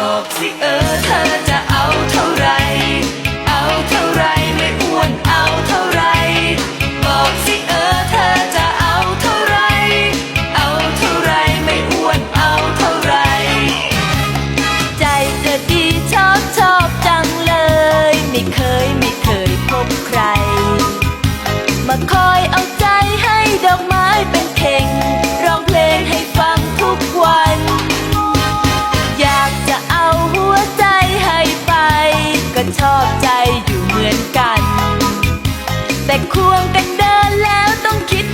บอกสิเออเธอจะเอาเท่าไร เอาเท่าไรไม่อ้วนเอาเท่าไร บอกสิเออเธอจะเอาเท่าไร เอาเท่าไรไม่อ้วนเอาเท่าไร ใจเธอดีชอบชอบจังเลย ไม่เคยไม่เคยพบใคร มาคอยเอาใจให้ดอกไม้เป็นเข่ง ชอบใจอยู่เหมือนกัน แต่ควงกันเดินแล้วต้องคิด